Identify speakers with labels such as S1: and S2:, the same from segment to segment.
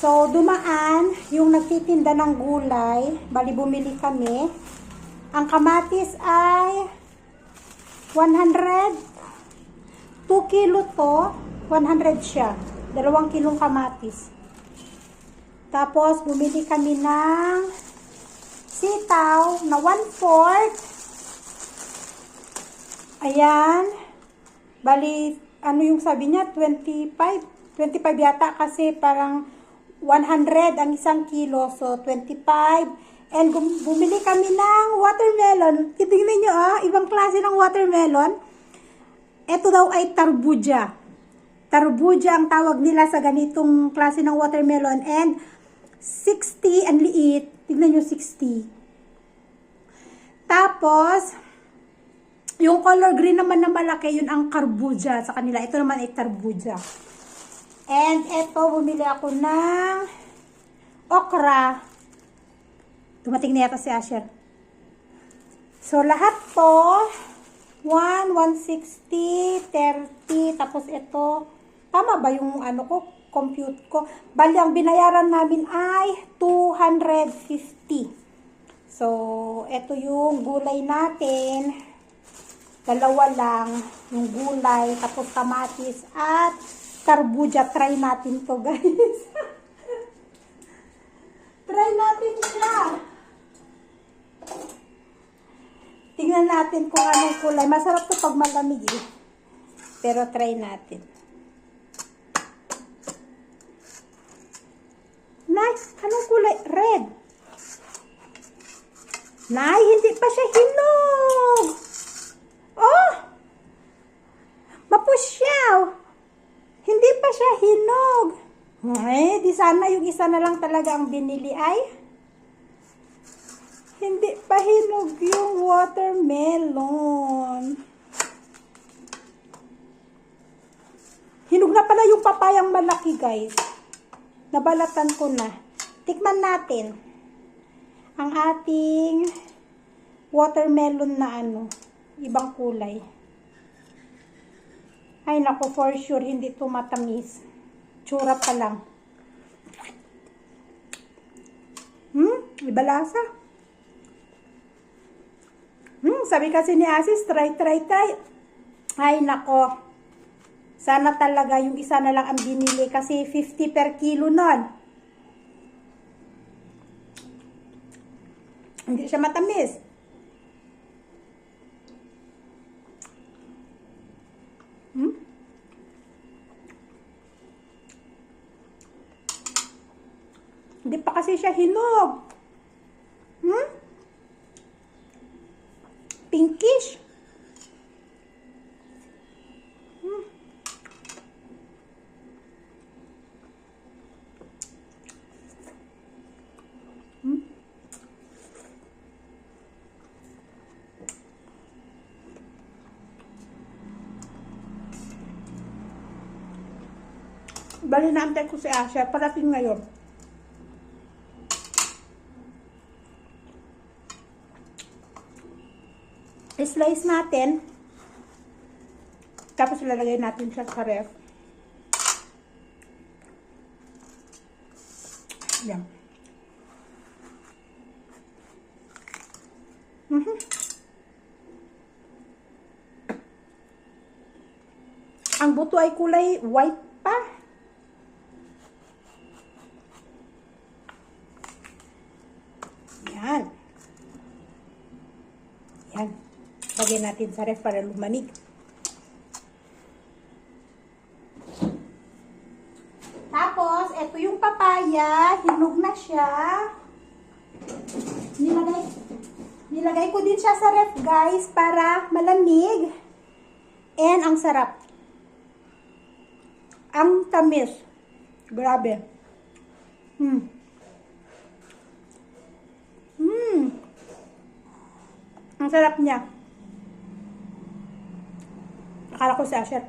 S1: So, dumaan yung nagtitinda ng gulay. Bali, bumili kami. Ang kamatis ay 100. 2 kilo to. 100 siya. Dalawang kilong kamatis. Tapos, bumili kami ng sitaw na 1/4. Ayan. Bali, ano yung sabi niya? 25? 25 yata kasi parang 100 ang isang kilo. So, 25. And bumili kami ng watermelon. Tingnan nyo ah, ibang klase ng watermelon. Ito daw ay tarbuja. Tarbuja ang tawag nila sa ganitong klase ng watermelon. And 60 ang liit. Tignan nyo 60. Tapos, yung color green naman na malaki, yun ang karbuja sa kanila. Ito naman ay tarbuja. And ito, bumili ako ng okra. Dumating na yata si Asher. So, lahat to, 1, 160, 30, tapos ito, tama ba yung ano ko, compute ko? Bali, ang binayaran namin ay 250. So, ito yung gulay natin. Dalawa lang yung gulay, tapos kamatis at tarbuja. Try natin to guys. Try natin siya. Tingnan natin kung anong kulay. Masarap to pag malamig eh. Pero try natin. Nice. Anong kulay? Red. Nay, hindi pa siya hinog. Oh! Mapusyaw. Hindi pa siya hinog. Eh, di sana yung isa na lang talaga ang binili ay. Hindi pa hinog yung watermelon. Hinog na pala yung papayang malaki, guys. Nabalatan ko na. Tikman natin ang ating watermelon na ano, ibang kulay. Ay nako, for sure, hindi to matamis. Tsura pa lang. Hmm, iba lasa. Hmm, sabi kasi ni Asis, try, try, try. Ay nako, sana talaga yung isa na lang ang binili kasi 50 per kilo nun. Hindi siya matamis. Hmm? Hindi pa kasi siya hinog. Hmm? Pinkish. Hmm. Hmm? Bali naantay ko si Asha. Parating ngayon. I-slice natin. Tapos ilalagay natin siya sa ref. Yan. Mhm. Ang buto ay kulay white pa. Yan. Yan. Lagyan natin sa ref para lumanig. Tapos, ito yung papaya. Hinog na siya. Nilagay, nilagay ko din siya sa ref, guys, para malamig. And ang sarap. Ang tamis. Grabe. Hmm. Hmm. Ang sarap niya. Akala ko si Asher.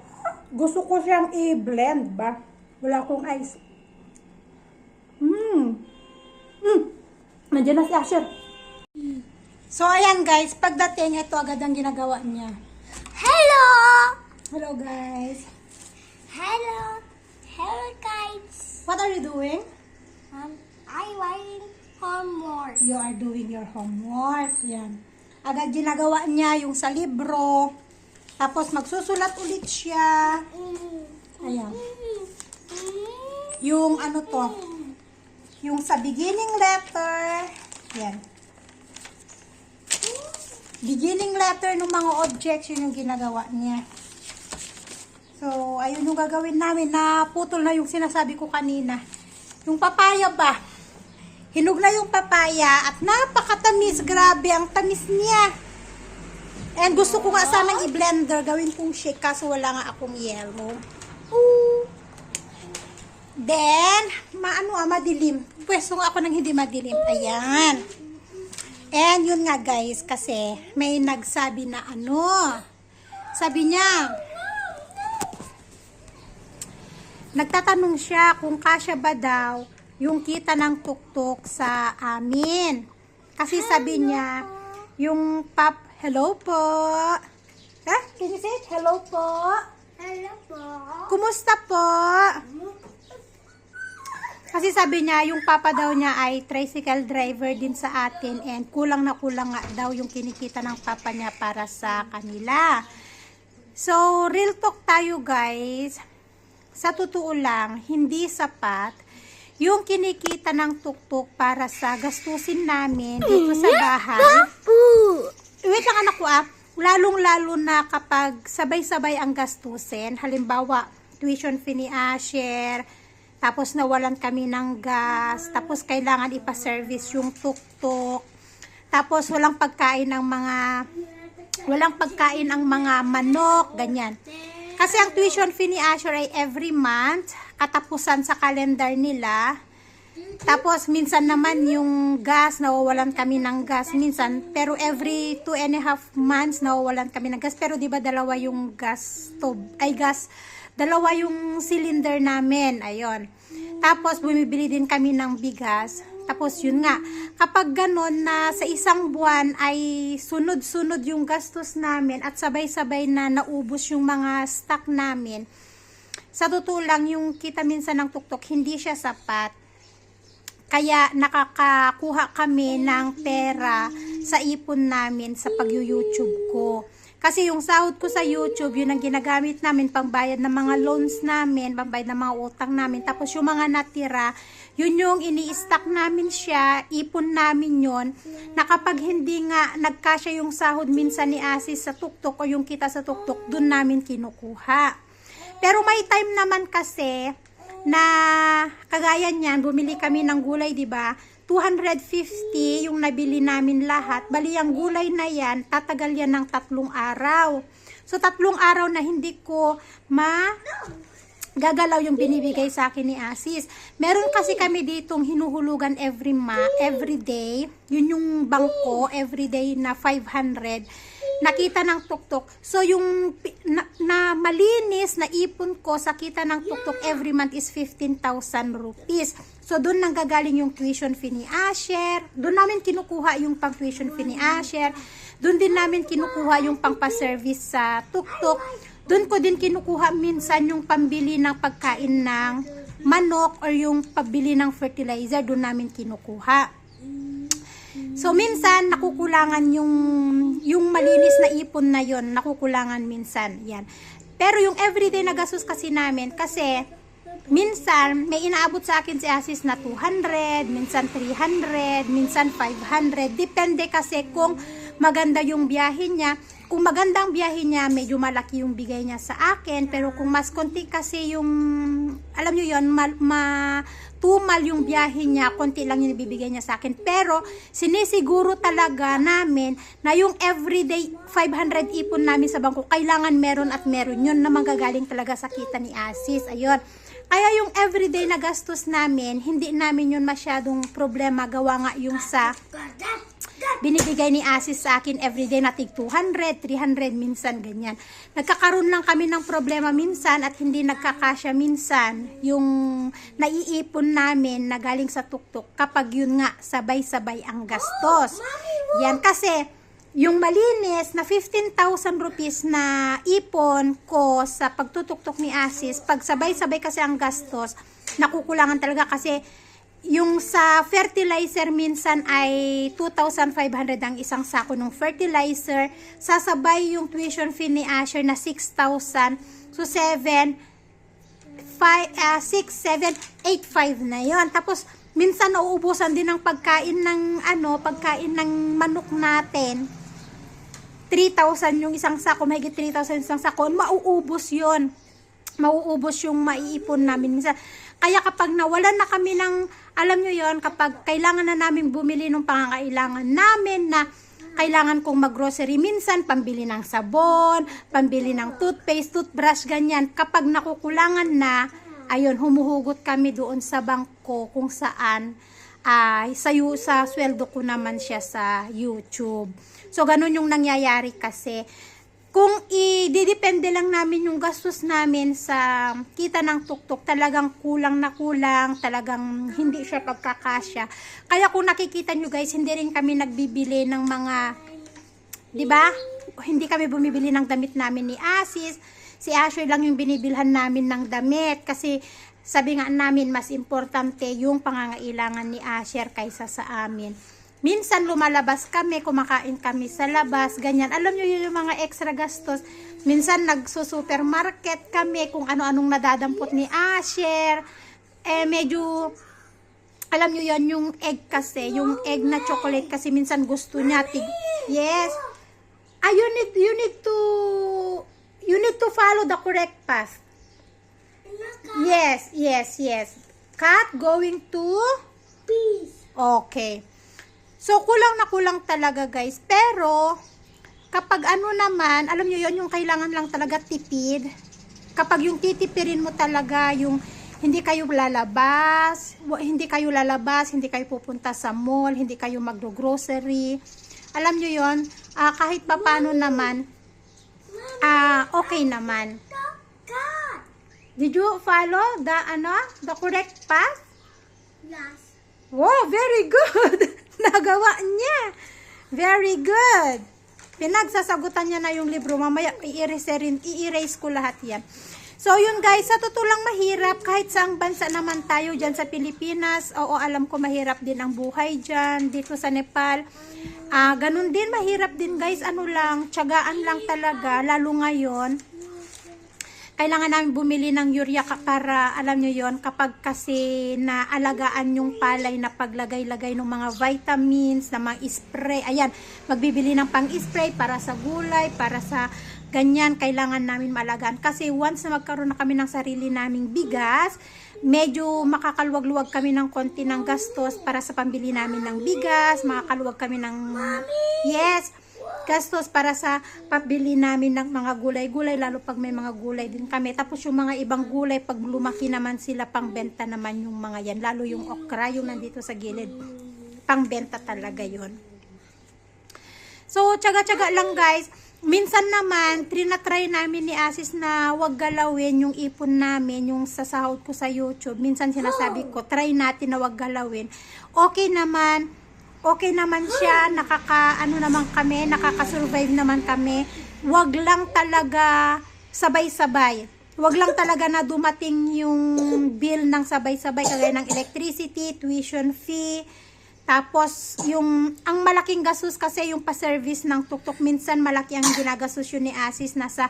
S1: Gusto ko siyang i-blend ba? Wala akong ice. Hmm. Hmm. Nandiyan na si Asher. So, ayan guys. Pagdating, ito agad ang ginagawa niya.
S2: Hello!
S1: Hello guys.
S2: Hello! Hello guys!
S1: What are you doing?
S2: Um, I writing homework.
S1: You are doing your homework. Yan. Agad ginagawa niya yung sa libro. Tapos magsusulat ulit siya. Ayan. Yung ano to, yung sa beginning letter. Yan. Beginning letter ng mga objects, yun yung ginagawa niya. So, ayun yung gagawin namin. Naputol na yung sinasabi ko kanina. Yung papaya ba? Hinog na yung papaya at napakatamis. Grabe, ang tamis niya. And gusto ko nga sanang i-blender. Gawin kong shake kaso wala nga akong yellow. Ooh. Then, maano ah, madilim. Pwesto nga ako ng hindi madilim. Ayan. And yun nga guys, kasi may nagsabi na ano. Sabi niya, nagtatanong siya kung kasya ba daw yung kita ng tuktok sa amin. Kasi sabi niya, yung pap, hello po. Ha? Can you say it? Hello po.
S2: Hello po.
S1: Kumusta po? Kasi sabi niya, yung papa daw niya ay tricycle driver din sa atin and kulang na kulang nga daw yung kinikita ng papa niya para sa kanila. So, real talk tayo guys. Sa totoo lang, hindi sapat yung kinikita ng tuktok para sa gastusin namin dito sa bahay. Wait lang anak ko ah. Lalong-lalo na kapag sabay-sabay ang gastusin. Halimbawa, tuition fee ni Asher, tapos nawalan kami ng gas, tapos kailangan ipa-service yung tuktok, tapos walang pagkain ng mga walang pagkain ang mga manok, ganyan. Kasi ang tuition fee ni Asher ay every month, katapusan sa calendar nila. Tapos minsan naman yung gas, nawawalan kami ng gas minsan. Pero every two and a half months nawawalan kami ng gas. Pero di ba dalawa yung gas stove, ay gas, dalawa yung cylinder namin. Ayon. Tapos bumibili din kami ng bigas. Tapos yun nga, kapag ganon na sa isang buwan ay sunod-sunod yung gastos namin at sabay-sabay na naubos yung mga stock namin, sa totoo lang yung kita minsan ng tuktok, hindi siya sapat. Kaya nakakakuha kami ng pera sa ipon namin sa pag-YouTube ko. Kasi yung sahod ko sa YouTube, yun ang ginagamit namin pangbayad ng mga loans namin, pangbayad ng mga utang namin. Tapos yung mga natira, yun yung ini-stack namin siya, ipon namin yon na kapag hindi nga nagkasya yung sahod minsan ni Asis sa tuktok o yung kita sa tuktok, dun namin kinukuha. Pero may time naman kasi na kagaya niyan, bumili kami ng gulay, 'di ba? 250 yung nabili namin lahat. Bali ang gulay na yan, tatagal yan ng tatlong araw. So tatlong araw na hindi ko ma gagalaw yung binibigay sa akin ni Asis. Meron kasi kami ditong hinuhulugan every ma, every day. Yun yung bangko, every day na 500 nakita ng tuktok. So, yung na, na malinis na ipon ko sa kita ng tuktok every month is 15,000 rupees. So, doon nang gagaling yung tuition fee ni Asher. Doon namin kinukuha yung pang tuition fee ni Asher. Doon din namin kinukuha yung pang pa-service sa tuktok. Doon ko din kinukuha minsan yung pambili ng pagkain ng manok or yung pabili ng fertilizer. Doon namin kinukuha. So minsan nakukulangan yung yung malinis na ipon na yon, nakukulangan minsan. Yan. Pero yung everyday na gastos kasi namin kasi minsan may inaabot sa akin si Asis na 200, minsan 300, minsan 500. Depende kasi kung maganda yung biyahe niya. Kung magandang biyahe niya, medyo malaki yung bigay niya sa akin. Pero kung mas konti kasi yung, alam nyo yon ma, ma tumal yung biyahe niya, konti lang yung ibibigay niya sa akin. Pero, sinisiguro talaga namin na yung everyday 500 ipon namin sa bangko, kailangan meron at meron. Yun na manggagaling talaga sa kita ni Asis. Ayun. Kaya yung everyday na gastos namin, hindi namin yun masyadong problema. Gawa nga yung sa binibigay ni Asis sa akin everyday na tig 200, 300, minsan ganyan. Nagkakaroon lang kami ng problema minsan at hindi nagkakasya minsan yung naiipon namin na galing sa tuktok kapag yun nga sabay-sabay ang gastos. Yan kasi yung malinis na 15,000 rupees na ipon ko sa pagtutuktok ni Asis, pag sabay-sabay kasi ang gastos, nakukulangan talaga kasi yung sa fertilizer minsan ay 2,500 ang isang sako ng fertilizer. Sasabay yung tuition fee ni Asher na 6,000. So 7, 5, 6, 7, 8, 5 na yon. Tapos minsan nauubusan din ng pagkain ng ano, pagkain ng manok natin. 3,000 yung isang sako, mahigit 3,000 isang sako, mauubos yon mauubos yung maiipon namin. Minsan, kaya kapag nawalan na kami ng, alam nyo yon kapag kailangan na namin bumili ng pangangailangan namin na kailangan kong maggrocery minsan, pambili ng sabon, pambili ng toothpaste, toothbrush, ganyan. Kapag nakukulangan na, ayun, humuhugot kami doon sa bangko kung saan ay sa, yu- sa sweldo ko naman siya sa YouTube. So, ganun yung nangyayari kasi kung i-depende lang namin yung gastos namin sa kita ng tuktok, talagang kulang na kulang, talagang hindi siya pagkakasya. Kaya kung nakikita nyo guys, hindi rin kami nagbibili ng mga, di ba? Hindi kami bumibili ng damit namin ni Asis. Si Asher lang yung binibilhan namin ng damit kasi sabi nga namin mas importante yung pangangailangan ni Asher kaysa sa amin. Minsan lumalabas kami, kumakain kami sa labas, ganyan. Alam nyo yun yung mga extra gastos. Minsan nagsusupermarket kami kung ano-anong nadadampot ni Asher. Eh medyo, alam nyo yun, yung egg kasi, yung egg na chocolate kasi minsan gusto niya. Tig yes. Ah, you need, you need to, you need to follow the correct path. Yes, yes, yes. Cat going to,
S2: Peace.
S1: okay. So, kulang na kulang talaga guys. Pero, kapag ano naman, alam nyo yon yung kailangan lang talaga tipid. Kapag yung titipirin mo talaga, yung hindi kayo lalabas, hindi kayo lalabas, hindi kayo pupunta sa mall, hindi kayo magdo-grocery. Alam nyo yon ah, kahit papano naman, ah, okay naman. Did you follow the, ano, the correct path?
S2: Yes.
S1: Wow, very good. Nagawa niya. Very good. Pinagsasagutan niya na yung libro. Mamaya i-erase, rin, i-erase ko lahat yan. So, yun guys, sa totoo mahirap. Kahit saang bansa naman tayo dyan sa Pilipinas. Oo, alam ko mahirap din ang buhay dyan. Dito sa Nepal. Ah, ganun din, mahirap din guys. Ano lang, tiyagaan lang talaga. Lalo ngayon kailangan namin bumili ng urea para alam nyo yon kapag kasi naalagaan yung palay na paglagay-lagay ng mga vitamins, na mga spray, ayan, magbibili ng pang-spray para sa gulay, para sa ganyan, kailangan namin malagaan. Kasi once na magkaroon na kami ng sarili naming bigas, medyo makakaluwag-luwag kami ng konti ng gastos para sa pambili namin ng bigas, makakaluwag kami ng... Yes! Gastos para sa pabili namin ng mga gulay-gulay lalo pag may mga gulay din kami. Tapos yung mga ibang gulay pag lumaki naman sila pangbenta naman yung mga yan. Lalo yung okra yung nandito sa gilid. Pangbenta talaga yon so tsaga-tsaga lang guys. Minsan naman trinatry namin ni Asis na wag galawin yung ipon namin yung sa sahod ko sa YouTube. Minsan sinasabi ko try natin na wag galawin. Okay naman okay naman siya, nakaka, ano naman kami, nakaka-survive naman kami. Wag lang talaga sabay-sabay. Wag lang talaga na dumating yung bill ng sabay-sabay, kagaya ng electricity, tuition fee, tapos yung, ang malaking gastos kasi yung pa-service ng tuktok, minsan malaki ang ginagastos yun ni Asis, nasa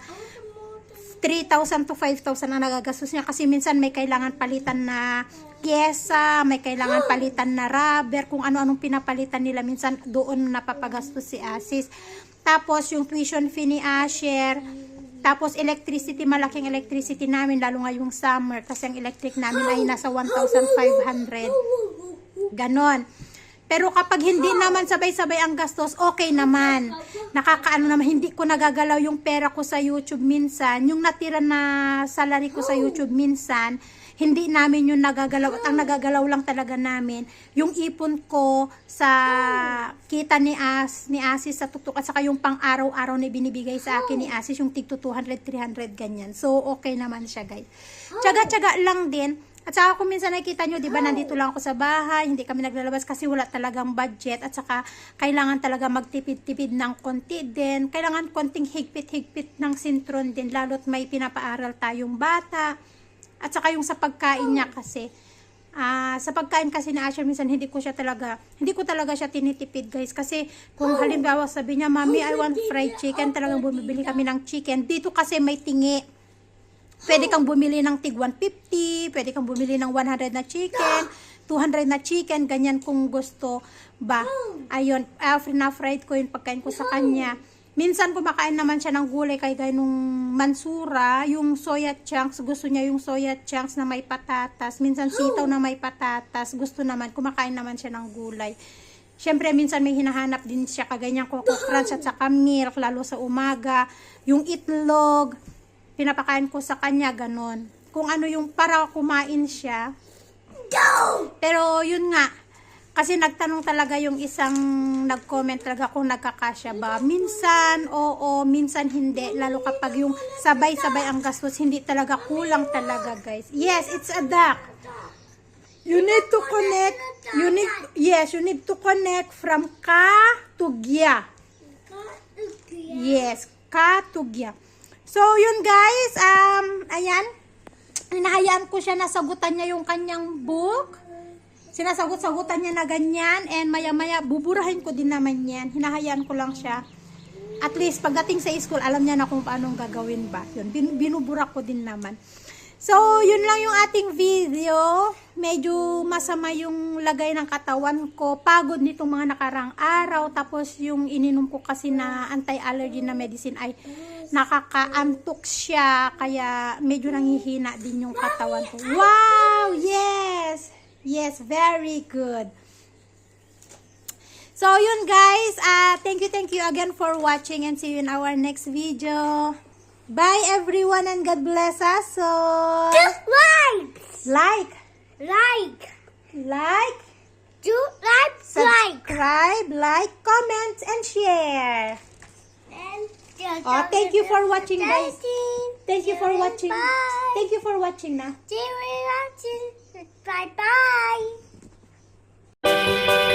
S1: 3,000 to 5,000 ang nagagastos niya kasi minsan may kailangan palitan na pyesa, may kailangan palitan na rubber, kung ano-anong pinapalitan nila minsan doon napapagastos si Asis. Tapos yung tuition fee ni Asher, tapos electricity, malaking electricity namin lalo ngayong summer kasi ang electric namin ay nasa 1,500. Ganon. Pero kapag hindi naman sabay-sabay ang gastos, okay naman. Nakakaano naman, hindi ko nagagalaw yung pera ko sa YouTube minsan. Yung natira na salary ko sa YouTube minsan, hindi namin yung nagagalaw. At ang nagagalaw lang talaga namin, yung ipon ko sa kita ni As, ni Asis sa tutok at saka yung pang araw-araw na binibigay sa akin ni Asis, yung tig 200, 300, ganyan. So, okay naman siya, guys. Tsaga-tsaga lang din. At saka kung minsan nakikita nyo, di ba, nandito lang ako sa bahay, hindi kami naglalabas kasi wala talagang budget. At saka, kailangan talaga magtipid-tipid ng konti din. Kailangan konting higpit-higpit ng sintron din, lalo't may pinapaaral tayong bata. At saka yung sa pagkain niya kasi, Ah, sa pagkain kasi ni Asher minsan hindi ko siya talaga hindi ko talaga siya tinitipid guys. Kasi kung halimbawa sabi niya mami I want fried chicken talagang bumibili kami ng chicken. Dito kasi may tingi. Pwede kang bumili ng tig 150 pwede kang bumili ng 100 na chicken 200 na chicken ganyan kung gusto ba. Ayun uh, na fried ko yung pagkain ko sa kanya minsan kumakain naman siya ng gulay kay gaya nung mansura, yung soya chunks, gusto niya yung soya chunks na may patatas, minsan sitaw na may patatas, gusto naman, kumakain naman siya ng gulay. Siyempre, minsan may hinahanap din siya kaganyan coco crunch at saka milk, lalo sa umaga. Yung itlog, pinapakain ko sa kanya, ganon. Kung ano yung para kumain siya. Pero yun nga, kasi nagtanong talaga yung isang nag-comment talaga kung nagkakasya ba. Minsan, oo, minsan hindi. Lalo kapag yung sabay-sabay ang gastos, hindi talaga kulang talaga guys. Yes, it's a duck. You need to connect, you need, yes, you need to connect from ka to gya. Yes, ka to gya. So, yun guys, um, ayan, hinahayaan ko siya na sagutan niya yung kanyang book sinasagot-sagutan niya na ganyan and maya-maya buburahin ko din naman yan. Hinahayaan ko lang siya. At least pagdating sa school, alam niya na kung paano gagawin ba. Yun, bin- binubura ko din naman. So, yun lang yung ating video. Medyo masama yung lagay ng katawan ko. Pagod nitong mga nakarang araw. Tapos yung ininom ko kasi na anti-allergy na medicine ay nakakaantok siya. Kaya medyo nanghihina din yung katawan ko. Wow! Yes! Yes, very good. So, yun guys. Uh, thank you, thank you again for watching and see you in our next video. Bye everyone and God bless us. So,
S2: Like,
S1: like,
S2: like,
S1: like,
S2: do like, like,
S1: subscribe, like, comment, and share.
S2: and
S1: Oh, thank you for watching guys. Thank you for watching. Thank you for watching na.
S2: Bye bye.